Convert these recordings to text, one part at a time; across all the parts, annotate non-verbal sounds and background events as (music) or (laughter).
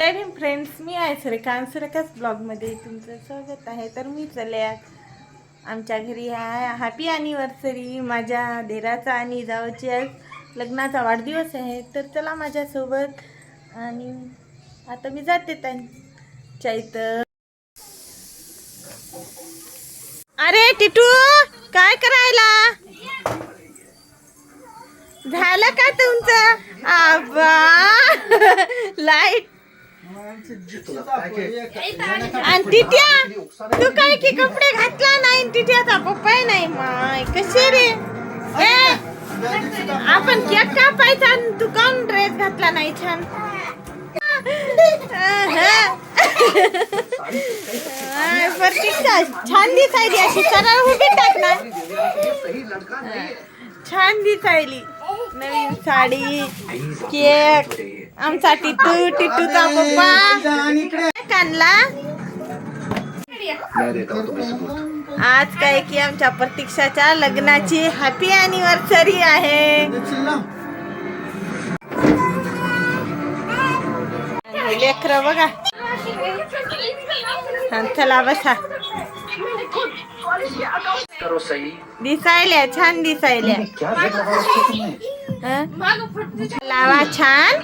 जय Bhim friends मी आहे सूर्यकांत सुरेखाच ब्लॉगमध्ये तुमचं स्वागत आहे. तर मी चले आमच्या घरी आहे हॅपी ॲनिव्हर्सरी माझ्या देराचा आणि जावची आज लग्नाचा वाढदिवस आहे. तर चला माझ्यासोबत. आणि आता मी जाते त्यांच्या इथं. अरे टिटू काय करायला? झालं का तुमचं? आबा (laughs) लाइट आणि टिट्या तू काय की कपडे घातला नाही आणि टिट्याचा पप्पा नाही? माय कसे रे? आपण केक कापायचा तू काऊन ड्रेस घातला नाही? छान. छान दिसायली अशी. सरळ उभी टाक ना. छान दिसायली. नवीन साडी केक आमचा टिटू टिटूचा पप्पा. कानला आज काय की आमच्या प्रतीक्षाच्या लग्नाची हॅपी अॅनिव्हर्सरी आहे. लेकर बघा. चला बसा. दिसायल्या छान दिसायल्या. लावा छान.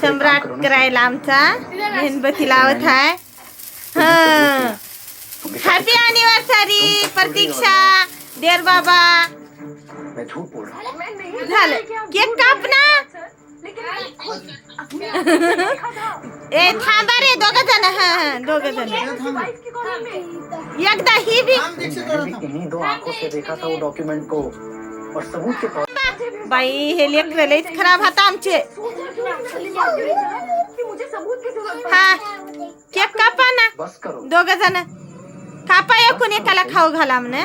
सम्राट करायला आमचा. मेणबत्ती लावत आहे हॅपी अनिव्हर्सरी प्रतीक्षा देर बाबा झालं. केक काप ना. ए थांबा रे दोघ जण. हा दोघ जण. एकदा ही भी इन्हीं दो आंखों से देखा था वो डॉक्यूमेंट को और सबूत के तौर बाई हे लेकर लईच खराब होता आमचे. हा केक कापा ना. बस करो. दोघ जण. कापा एकूण एकाला खाऊ घाला म्हणे.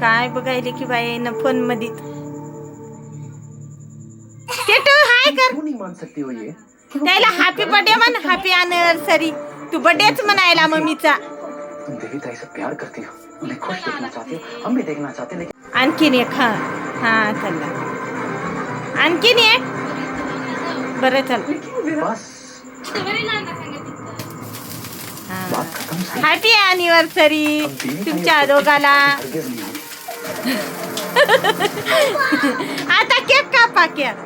काय बघायले की बाई न फोनमध्ये कर क्यों नहीं मान सकती हो ये त्याला हॅपी बर्थडे म्हण हॅपी अॅनिव्हर्सरी तू बर्थडेच म्हणायला मम्मीचा. तुम देविता से प्यार करती हो. उन्हें खुश देखना चाहती हो. हम भी देखना चाहते हैं लेकिन आणखीन एक हा. हा चला. आणखीन एक? बरं चल. बस. बात खत्म से हॅपी अॅनिव्हर्सरी हम तुमच्या दोघाला. हरगिज नहीं होगी। आता केक कापा cake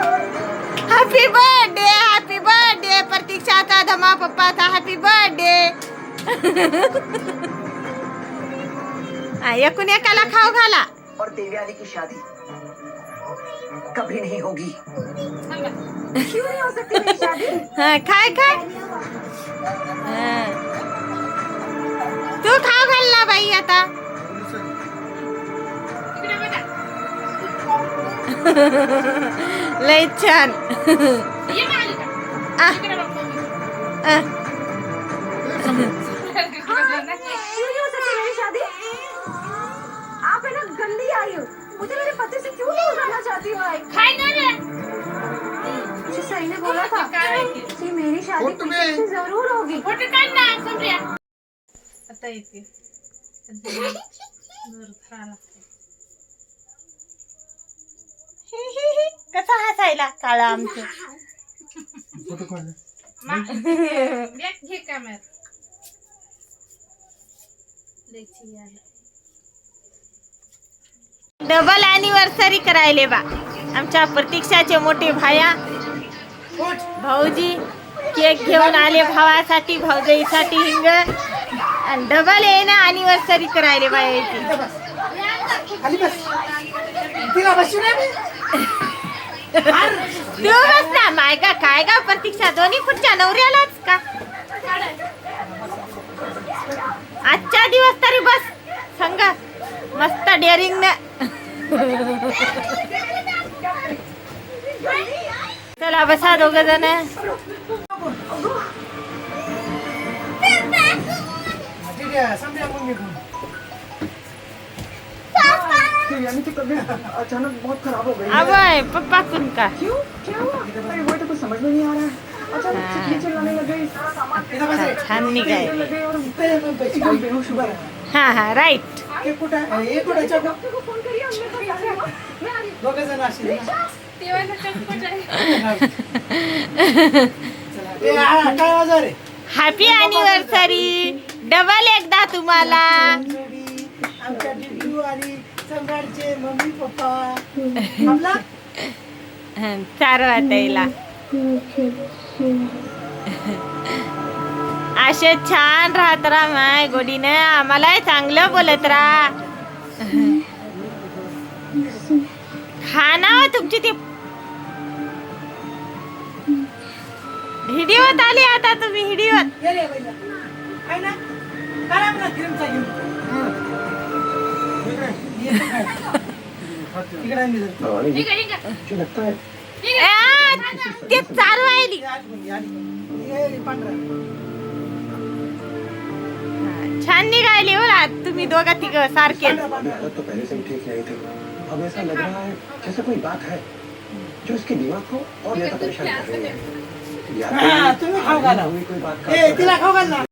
happy birthday happy birthday प्रतीक्षाचा धमा पप्पाचा हॅपी बर्थडे एकूण एकाला खाऊ घाला और देवयानी की शादी कभी नहीं होगी। हा, काय काय हा. तू खाऊ घाल ना बाई आता। (laughs) (laughs) लय छान आ, आ. आप है ना गंदी आई हो मुझे मेरे पति से क्यों दूर रहना चाहती हो मुझे सही ने बोला था कि मेरी शादी से ज़रूर होगी आता येते कसा हसायला काळा आमचं डबल अॅनिव्हर्सरी करायले बा. आमच्या प्रतीक्षाचे मोठे भाया भाऊजी केक घेऊन आले भावासाठी भाऊजाईसाठी हिंग. आणि डबल आहे ना अॅनिव्हर्सरी करायले बा यायची. तू ना माय गा काय गा प्रतीक्षा? दोन्ही पुढच्या नवऱ्यालाच का? आजच्या दिवस तरी बस. संग मस्त डेअरिंग ना. चला बसा दोघ जण. तबीयत अचानक बहुत खराब हो गई अबय पप्पा कुन का। क्यों? क्या हुआ? अरे वो तो कुछ समझ में नहीं आ रहा है। अचानक से ये चिल्लाने लगे सारा सामान. छान लगे और बेहोश. हा। हा राईट हे कुठं आहे? हे कुठं आहे? चौक. को फोन करिए हमने यार मैं आ रही दोघं जण काय वाजवा रे हॅपी अॅनिव्हर्सरी डबल एकदा तुम्हाला। आमच्या आणि मम्मी पप्पा. (laughs) चार वाटायला असे छान राहत राहा माय गोडीनं. आम्हाला चांगलं बोलत राहा. खाना तुमची ती. हिडिओत आली आता तुम्ही हिडिओत ते चालू राहिली छान निघाली बोला तुम्ही दोघा तिघ सारखे तो पहले से ही ठीक नहीं अब ऐसा लग रहा है जैसे कोई बात है जो इसके दिमाग को और ज्यादा परेशान कर रही है या तुम्ही खाऊ घाला. कोई बात का तिला खाऊ घाल ना